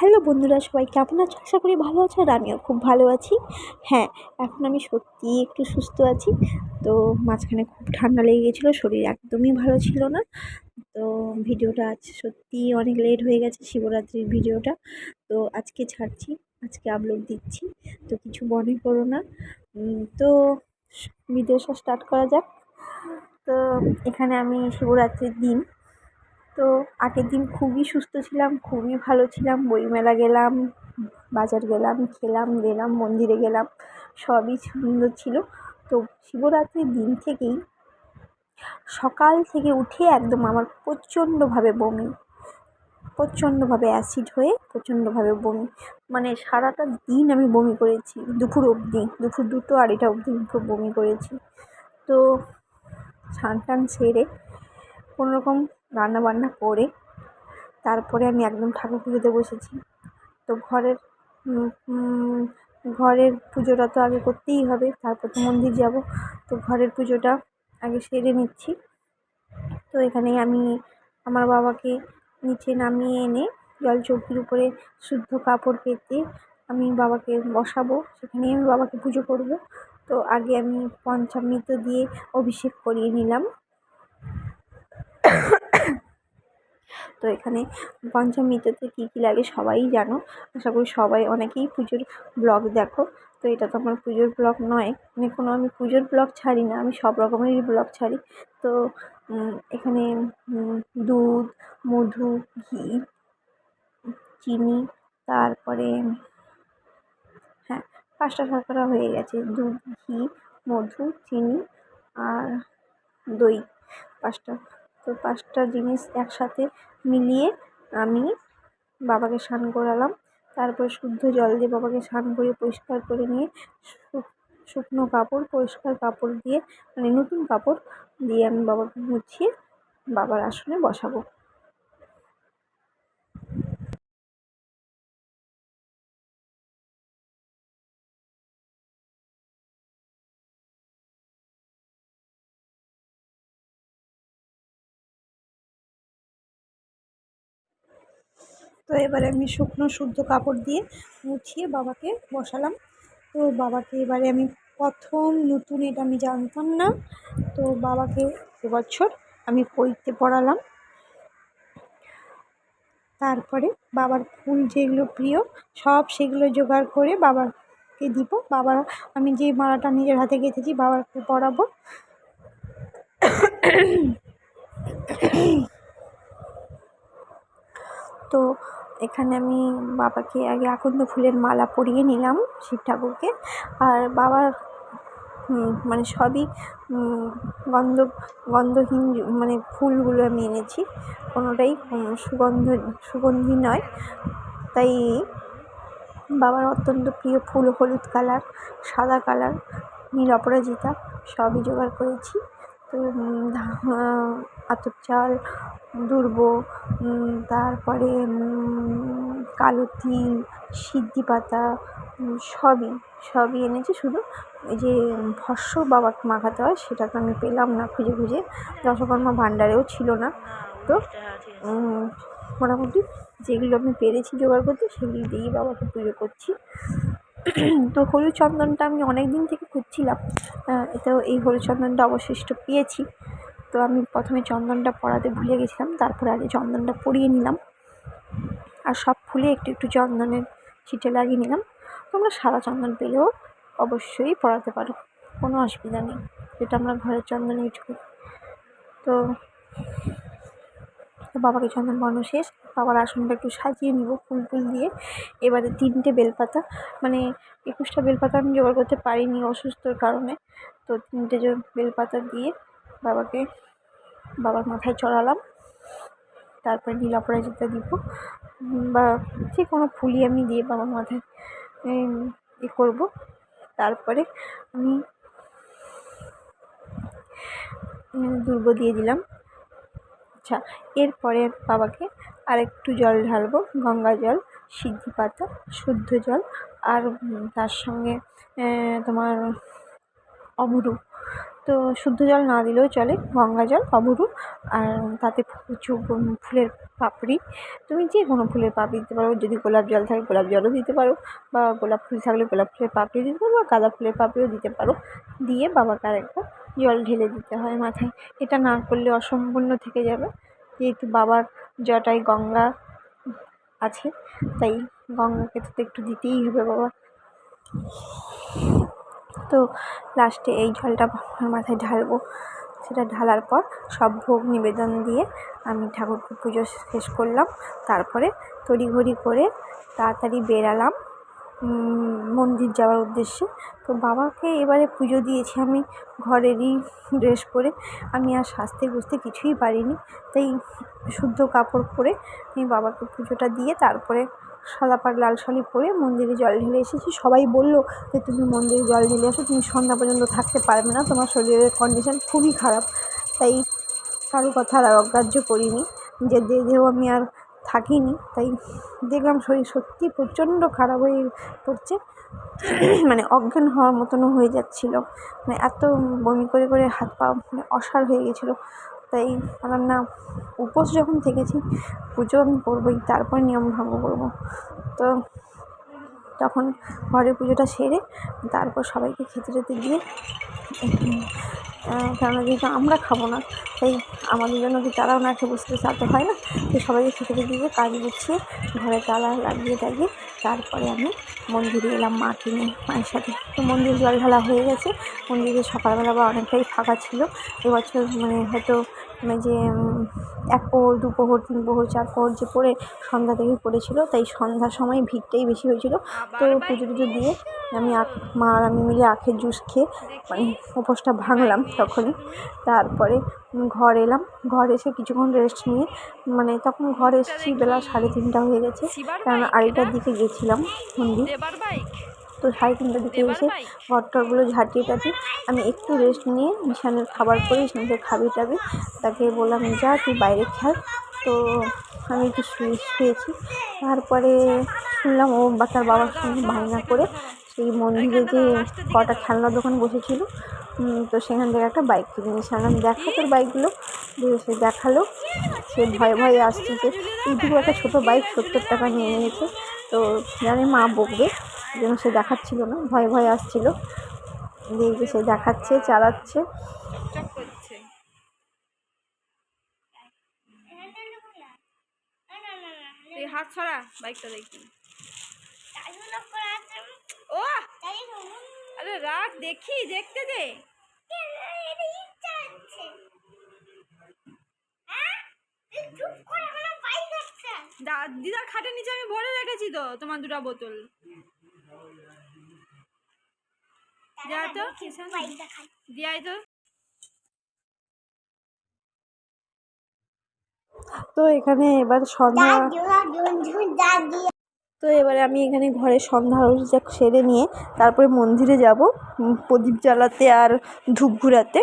Hello বন্ধুরা, সবাই কেমন আছো? আশা করি ভালো আছো আর আমিও খুব ভালো আছি। হ্যাঁ এখন আমি সত্যিই একটু সুস্থ আছি। তো মাঝখানে খুব ঠান্ডা লেগে গেছিল, শরীর একদমই ভালো ছিল না। তো ভিডিওটা আজ সত্যিই অনেক লেট হয়ে গেছে, শিবরাত্রির ভিডিওটা। তো আজকে ছাড়ছি, আজকে আপলোড দিচ্ছি। তো কিছু মনে করো না। তো ভিডিওটা স্টার্ট করা যাক। তো এখানে আমি শিবরাত্রির দিন তো আগের দিন খুবই সুস্থ ছিলাম, খুবই ভালো ছিলাম, বইমেলা গেলাম, বাজার গেলাম, খেলাম, গেলাম, মন্দিরে গেলাম, সবই সুন্দর ছিল। তো শিবরাত্রির দিন থেকেই সকাল থেকে উঠে একদম আমার প্রচণ্ডভাবে বমি, প্রচণ্ডভাবে অ্যাসিড হয়ে প্রচণ্ডভাবে বমি মানে সারাটা দিন আমি বমি করেছি, দুপুর অবধি, দুপুর দুটো আড়াইটা অবধি বমি করেছি। তো স্নান টান সেরে কোনো রকম রান্না বান্না করে তারপরে আমি একদম ঠাকুর পুজোতে বসেছি। তো ঘরের ঘরের পুজোটা তো আগে করতেই হবে, তারপর তো মন্দির যাব। তো ঘরের পুজোটা আগে সেরে নিচ্ছি। তো এখানে আমি আমার বাবাকে নিচে নামিয়ে এনে জল চৌকির উপরে শুদ্ধ কাপড় পেতে আমি বাবাকে বসাবো। সেখানে আমি বাবাকে পুজো করব। তো আগে আমি পঞ্চামৃত দিয়ে অভিষেক করিয়ে নিলাম। তো এখানে পঞ্চামৃততে কী কী লাগে সবাই জানো। আশা করি সবাই অনেকেই পুজোর ব্লগ দেখো। তো এটা তো আমার পুজোর ব্লগ নয়। মানে কোনো আমি পুজোর ব্লগ ছাড়ি না, আমি সব রকমেরই ব্লগ ছাড়ি। তো এখানে দুধ, মধু, ঘি, চিনি, তারপরে হ্যাঁ পাঁচটা শর্করা হয়ে গেছে। দুধ, ঘি, মধু, চিনি আর দই, পাঁচটা। তো পাঁচটা জিনিস একসাথে মিলিয়ে আমি বাবাকে স্নান করালাম। তারপর শুদ্ধ জল দিয়ে বাবাকে স্নান করে পরিষ্কার করে নিয়ে শুকনো কাপড়, পরিষ্কার কাপড় দিয়ে মানে নতুন কাপড় দিয়ে আমি বাবাকে মুছিয়ে বাবার আসনে বসাবো। তো এবারে আমি শুকনো, শুদ্ধ কাপড় দিয়ে মুছিয়ে বাবাকে বসালাম। তো বাবাকে এবারে আমি প্রথম নতুন এটা আমি জানতাম না। তো বাবাকে এবছর আমি পইতে পড়ালাম। তারপরে বাবার ফুল যেগুলো প্রিয়, সব সেগুলো জোগাড় করে বাবাকে দিব। বাবার আমি যে মালাটা নিজের হাতে গেঁথেছি বাবাকে পরাবো। তো এখানে আমি বাবাকে আগে আকন্দ ফুলের মালা পরিয়ে নিলাম শিব ঠাকুরকে। আর বাবার মানে সবই গন্ধ, গন্ধহীন মানে ফুলগুলো আমি এনেছি। কোনোটাই সুগন্ধ, সুগন্ধি নয়। তাই বাবার অত্যন্ত প্রিয় ফুল হলুদ কালার, সাদা কালার, নীল অপরাজিতা সবই জোগাড় করেছি। তো আতপ চাল, দুর্ব তারপরে কালো তিল, সিদ্ধি পাতা সবই সবই এনেছি। শুধু এই যে ভস্য বাবাকে মাখাতে হয় সেটা তো আমি পেলাম না খুঁজে খুঁজে। দশকর্মা ভাণ্ডারেও ছিল না। তো মোটামুটি যেগুলো আমি পেরেছি জোগাড় করতে, সেগুলি দিয়েই বাবাকে পুজো করছি। তো হলুদ চন্দনটা আমি অনেক দিন থেকে খুঁজছিলাম। এতেও এই হলুদ চন্দনটা অবশিষ্ট পেয়েছি। তো আমি প্রথমে চন্দনটা পরাতে ভুলে গেছিলাম, তারপরে আগে চন্দনটা পরিয়ে নিলাম। আর সব ফুলে একটু একটু চন্দনের ছিটে লাগিয়ে নিলাম। তোমরা সাদা চন্দন পেলেও অবশ্যই পরাতে পারো, কোনো অসুবিধা নেই, যেটা আমরা ঘরের চন্দন ইউজ করি। তো বাবাকে চন্দন বানানো শেষ, বাবার আসনটা একটু সাজিয়ে নিব ফুল ফুল দিয়ে। এবারে তিনটে বেলপাতা মানে একুশটা বেলপাতা আমি জোগাড় করতে পারিনি অসুস্থর কারণে। তো তিনটে বেলপাতা দিয়ে বাবাকে বাবার মাথায় চড়ালাম। তারপরে নীল অপরাজিতা দিব। বা যে কোনো ফুলই আমি দিয়ে বাবার মাথায় এ করব। তারপরে আমি দুর্গ দিয়ে দিলাম। আচ্ছা এরপরে বাবাকে আরেকটু জল ঢালবো, গঙ্গা জল, সিদ্ধি পাতা, শুদ্ধ জল, আর তার সঙ্গে তোমার অমরু তো শুদ্ধ জল না দিলেও চলে, গঙ্গা জল অবরু আর তাতে কিছু ফুলের পাপড়ি। তুমি যে কোনো ফুলের পাপড়ি দিতে পারো, যদি গোলাপ জল থাকে গোলাপ জলও দিতে পারো, বা গোলাপ ফুল থাকলে গোলাপ ফুলের পাপড়ি দিতে পারো, বা গাঁদা ফুলের পাপড়িও দিতে পারো। দিয়ে বাবাকে আরেকবার জল ঢেলে দিতে হয় মাথায়। এটা না করলে অসম্পূর্ণ থেকে যাবে। যেহেতু বাবার জটায় গঙ্গা আছে, তাই গঙ্গাকে তো একটু দিতেই হবে বাবা। তো লাস্টে এই জলটা বাবার মাথায় ঢালবো। সেটা ঢালার পর সব ভোগ নিবেদন দিয়ে আমি ঠাকুরকে পুজো শেষ করলাম। তারপরে তড়িঘড়ি করে তাড়াতাড়ি বেরালাম। মন্দির যাওয়ার উদ্দেশ্যে। তো বাবাকে এবারে পুজো দিয়েছি আমি ঘরেরই ড্রেস পরে। আমি আর সাজতে গুজতে কিছুই পারিনি। তাই শুদ্ধ কাপড় পরে আমি বাবাকে পুজোটা দিয়ে তারপরে সাদা লাল শাড়ি পরে মন্দিরে জল ঢেলে এসেছি। সবাই বলল যে, তুমি মন্দিরে জল ঢেলে এসো, তুমি সন্ধ্যা পর্যন্ত থাকতে পারবে না। তোমার শরীরের কন্ডিশন খুবই খারাপ। তাই কারও কথা আর অগ্রাহ্য করিনি। যে দেখেও আমি আর থাকিনি, তাই দেখলাম শরীর সত্যি প্রচণ্ড খারাপ হয়ে পড়ছে। মানে অজ্ঞান হওয়ার মতনও হয়ে যাচ্ছিল। মানে এত বমি করে করে হাত পা মানে অসাড় হয়ে গেছিল। তাই আমার না উপোস যখন থেকেছি, পুজো আমি করবোই, তারপর নিয়ম ভঙ্গ করব। তো তখন ঘরে পুজোটা সেরে তারপর সবাইকে খেতে টেতে দিয়ে কেননা যেহেতু আমরা খাব না, তাই আমাদের জন্য কি তারাও না খেয়ে বসে বসে তো হয় না? তো সবাইকে খেতে দিয়ে কাজ গুছিয়ে ঘরে তালা লাগিয়ে টাগিয়ে তারপরে আমি মন্দিরে এলাম মাকে নিয়ে মায়ের সাথে। তো মন্দির জল ঢালা হয়ে গেছে। মন্দিরে সকালবেলা বা অনেকটাই ফাঁকা ছিল। এবছর মানে হয়তো মানে যে এক পোহর দু প্রহর তিন পোহর চার প্রহর যে পড়ে সন্ধ্যা থেকেই পড়েছিলো তাই সন্ধ্যার সময় ভিড়টাই বেশি হয়েছিলো। তো পুজো টুজো দিয়ে আমি আখ মা আর আমি মিলে আখের জুস খেয়ে মানে উপোসটা ভাঙলাম তখনই। তারপরে ঘর এলাম। ঘর এসে কিছুক্ষণ রেস্ট নিয়ে মানে তখন ঘর এসেছি বেলা সাড়ে তিনটা হয়ে গেছে। কারণ আড়াইটার দিকে গেছিলাম মন্দির। তো সাড়ে তিনটার দিকে এসে ঘর টরগুলো ঝাঁটিয়ে টাটিয়ে আমি একটু রেস্ট নিয়ে বিছানার খাবার করে বিছানাতে খাবি টাবি তাকে বললাম যা তুই বাইরে খেল। তো আমি একটু শুয়ে শুয়েছি। তারপরে শুনলাম ও বা তার বাবার সঙ্গে বায়না করে সেই মন্দিরে যে কটা খেলনার দোকান বসেছিল তো সেখান থেকে একটা বাইক কিনে নিয়েছে। আমি দেখা তোর বাইকগুলো দিয়ে সে দেখাল। সে ভয়ে ভয়ে আসছে যে ইউটিউবে একটা ছোটো বাইক সত্তর টাকা নিয়ে নিয়েছে তো জানি মা বকবে যেন সে দেখাচ্ছিল না ভয়ে ভয়ে আসছিল। দেখবে সে দেখাচ্ছে চালাচ্ছে। হাত ছড়া বাইকটা দেখি ও আরে রাখ দেখি দেখতে দে। দিদার খাটের নিচে আমি ভরে রেখেছি তো তোমার দুটা বোতল। যা তো? দিয়াই তো? তো এখানে এবার সন্ধ্যা তো এবারে আমি এখানে ঘরে সন্ধ্যা আরতি সেরে নিয়ে তারপরে মন্দিরে যাব প্রদীপ জ্বালাতে আর ধূপ ঘুরাতে।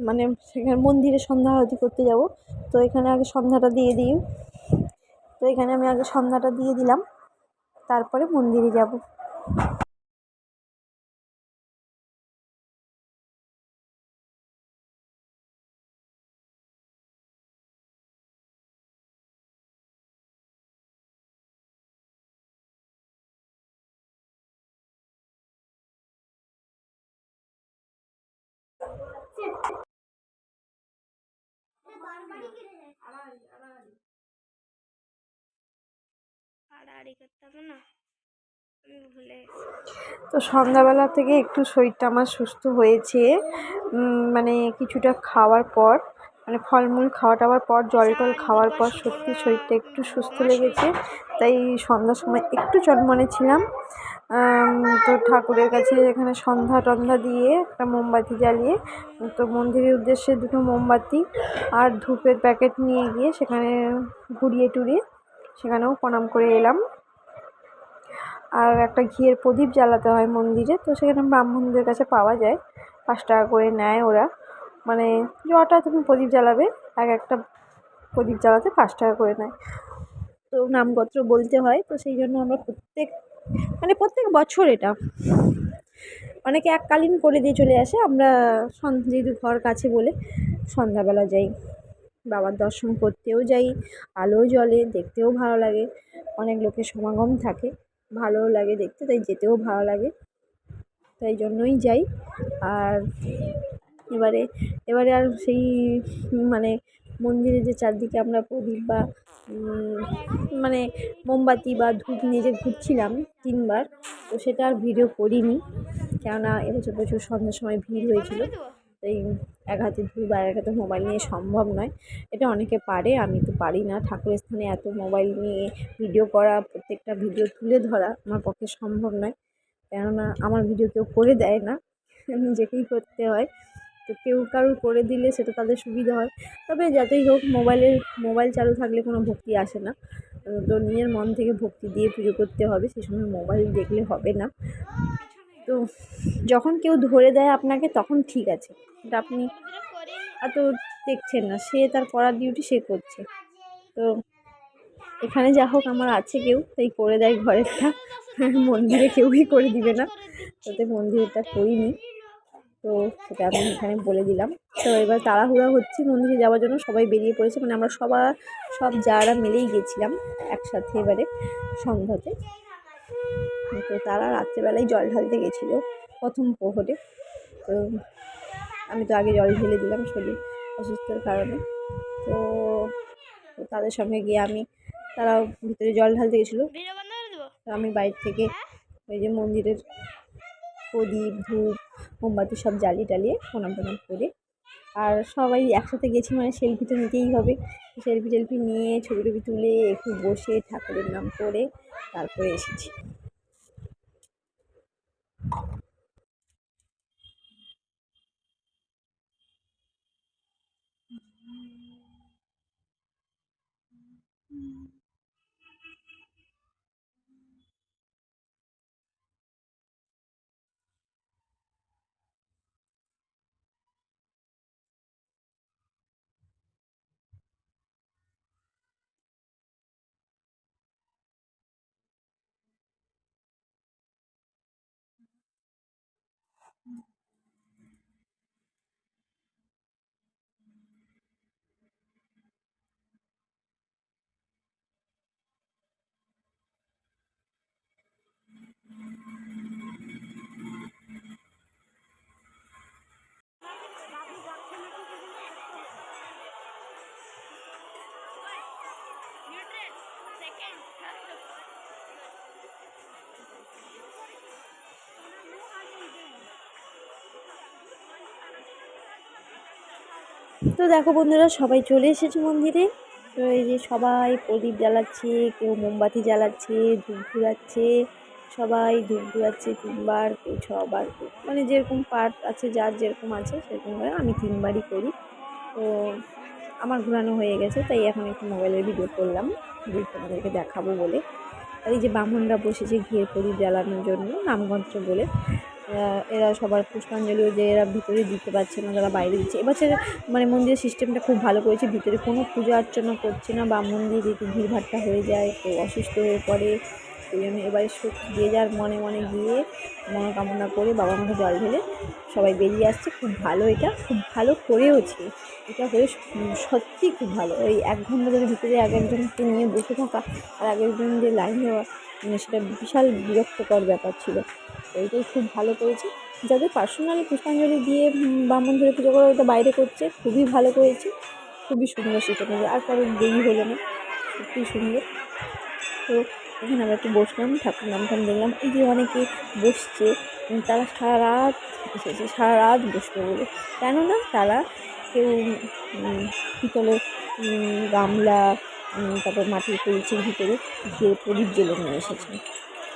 মানে সেখানে মন্দিরে সন্ধ্যা আরতি করতে যাব। তো এখানে আগে সন্ধ্যাটা দিয়ে দিই। তো এখানে আমি আগে সন্ধ্যাটা দিয়ে দিলাম। তারপরে মন্দিরে যাব। তো সন্ধ্যাবেলা থেকে একটু শরীরটা আমার সুস্থ হয়েছে। মানে কিছুটা খাওয়ার পর মানে ফলমূল খাওয়া টাওয়ার পর জল টল খাওয়ার পর সত্যি শরীরটা একটু সুস্থ লেগেছে। তাই সন্ধ্যার সময় একটু চটমনে ছিলাম। তো ঠাকুরের কাছে এখানে সন্ধ্যা টন্ধা দিয়ে একটা মোমবাতি জ্বালিয়ে, তো মন্দিরের উদ্দেশ্যে দুটো মোমবাতি আর ধূপের প্যাকেট নিয়ে গিয়ে সেখানে ঘুরিয়ে টুরিয়ে সেখানেও প্রণাম করে এলাম। আর একটা ঘিয়ের প্রদীপ জ্বালাতে হয় মন্দিরে, তো সেখানে ব্রাহ্মণদের কাছে পাওয়া যায়, পাঁচ টাকা করে নেয় ওরা। মানে যটা তুমি প্রদীপ জ্বালাবে, এক একটা প্রদীপ জ্বালাতে পাঁচ টাকা করে নেয়। তো নামগত্র বলতে হয়, তো সেই জন্য আমরা প্রত্যেক মানে প্রত্যেক বছর এটা। অনেকে এককালীন করে দিয়ে চলে আসে। আমরা যেহেতু ঘর কাছে বলে সন্ধ্যাবেলা যাই। বাবার দর্শন করতেও যাই আলো জ্বলে, দেখতেও ভালো লাগে। অনেক লোকের সমাগম থাকে, ভালোও লাগে দেখতে, তাই যেতেও ভালো লাগে। তাই জন্যই যাই। আর এবারে এবারে আর সেই মানে মন্দিরে যে চারদিকে আমরা প্রদীপ বা মানে মোমবাতি বা ধূপ নিয়ে যে ঘুরছিলাম তিনবার, তো সেটা আর ভিডিও করিনি। কেননা এবছর প্রচুর সন্ধ্যার সময় ভিড় হয়েছিল। তাই এক হাতে ধূপ আর এক হাতে মোবাইল নিয়ে সম্ভব নয়। এটা অনেকে পারে, আমি তো পারি না। ঠাকুরের স্থানে এত মোবাইল নিয়ে ভিডিও করা, প্রত্যেকটা ভিডিও তুলে ধরা আমার পক্ষে সম্ভব নয়। কেননা আমার ভিডিও কেউ করে দেয় না। নিজেকেই করতে হয়। তো কেউ কারোর করে দিলে সেটা তাদের সুবিধা হয়। তবে যাতেই হোক, মোবাইলের, মোবাইল চালু থাকলে কোনো ভক্তি আসে না। তো নিজের মন থেকে ভক্তি দিয়ে পুজো করতে হবে, সে সময় মোবাইল দেখলে হবে না। তো যখন কেউ ধরে দেয় আপনাকে, তখন ঠিক আছে। এটা আপনি এত দেখছেন না, সে তার করার ডিউটি সে করছে। তো এখানে যা হোক, আমার আছে কেউ, তাই করে দেয় ঘরেরটা। মন্দিরে কেউই করে দিবে না। তাতে মন্দিরেরটা করিনি। তো সেটা আমি এখানে বলে দিলাম। তো এবার তাড়াহুড়া হচ্ছে মন্দিরে যাওয়ার জন্য সবাই বেরিয়ে পড়েছে। মানে আমরা সবার সব যারা মিলেই গেছিলাম একসাথে এবারে সন্ধ্যাতে। তো তারা রাত্রেবেলায় জল ঢালতে গেছিল প্রথম প্রহরে। তো আমি তো আগে জল ঢেলে দিলাম শরীর অসুস্থর কারণে। তো তো তাদের সঙ্গে গিয়ে আমি তারাও ভিতরে জল ঢালতে গেছিল। তো আমি বাইরে থেকে ওই যে মন্দিরের প্রদীপ ধূপ মোমবাতি সব জ্বালিয়ে টালিয়ে প্রণাম টনাম করে। আর সবাই একসাথে গেছি মানে সেলফি তো নিতেই হবে। সেলফি টেলফি নিয়ে ছবি টবি তুলে একটু বসে ঠাকুরের নাম করে তারপরে এসেছি। তো দেখো বন্ধুরা, সবাই চলে এসেছে মন্দিরে। তো এই যে সবাই প্রদীপ জ্বালাচ্ছে, কেউ মোমবাতি জ্বালাচ্ছে, ধূপ ঘুরাচ্ছে সবাই ধূপ ঘুরাচ্ছে তিনবার, কেউ ছবার মানে যেরকম পার্ট আছে, যার যেরকম আছে, সেরকম করে আমি তিনবারই করি। তো আমার ঘোরানো হয়ে গেছে, তাই এখন একটু মোবাইলের ভিডিও করলাম যে তোমাদেরকে দেখাবো বলে। আর এই যে ব্রাহ্মণরা বসেছে ঘিয়ে প্রদীপ জ্বালানোর জন্য, নামগঞ্জ বলে। এরা- সবার পুষ্পাঞ্জলিও যে এরা ভিতরে দিতে পারছে না, যারা বাইরে দিচ্ছে। এবছর মানে মন্দিরের সিস্টেমটা খুব ভালো করেছে, ভিতরে কোনো পূজা অর্চনা করছে না বা দিয়ে যেহেতু ভিড়ভাট্টা হয়ে যায় কেউ অসুস্থ হয়ে পড়ে, সেই জন্য এবারে যে যার মনে মনে গিয়ে মনোকামনা করে বাবা মাকে জল ঢেলে সবাই বেরিয়ে আসছে। খুব ভালো এটা, খুব ভালো করেওছে। এটা হয়ে সত্যি খুব ভালো। ওই এক ঘণ্টা ধরে ভিতরে এক একজনকে নিয়ে বসে থাকা আর এক একজন যে লাইন দেওয়া মানে সেটা বিশাল বিরক্তকর ব্যাপার ছিল। তো এইটাই খুব ভালো করেছে। যাদের পার্সোনালি পুষ্পাঞ্জলি দিয়ে ব্রাহ্মণ ধরে পুজো করা ওটা বাইরে করছে, খুবই ভালো করেছে। খুবই সুন্দর সেটা আর কারোর দেরি হলো না। সত্যিই সুন্দর। তো এখানে আমরা একটু বসলাম, ঠাকুর নাম টাম দেখলাম। এই যে অনেকে বসছে তারা সারা রাত এসেছে সারা রাত বসবে বলে। কেননা তারা কেউ পিতলের গামলা তারপর মাটির কলসির ভিতরে গিয়ে প্রদীপ জেলে নিয়ে এসেছে।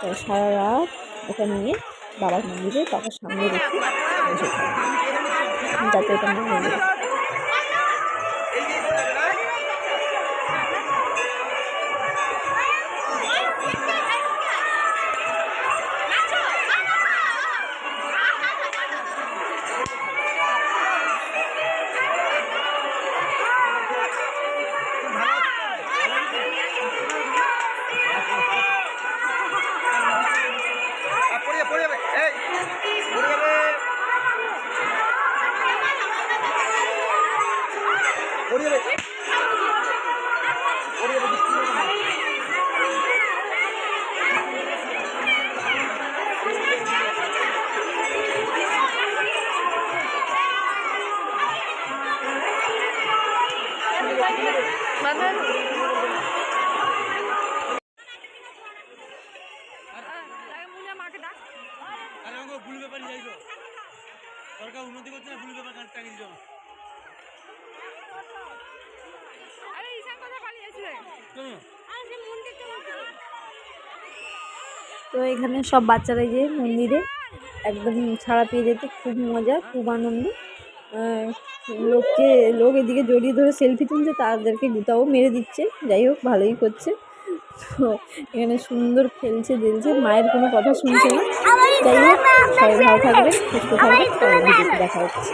তো সারা রাত ওটা নিয়ে বাবার মন্দিরে বাবার সামনে রেখে যাতে ওটা মনে Morire! তো এখানে সব বাচ্চারা যে মন্দিরে একদম ছাড়া পেয়ে যেতে খুব মজা, খুব আনন্দ। লোককে, লোক এদিকে জড়িয়ে ধরে সেলফি তুলছে, তাদেরকে গুতাও মেরে দিচ্ছে। যাই হোক, ভালোই করছে। তো এখানে সুন্দর খেলছে দিলছে মায়ের কোনো কথা শুনছে না। যাই হোক, সবাই ভালো থাকবেন, সুস্থ ভিডিওতে দেখা হচ্ছে।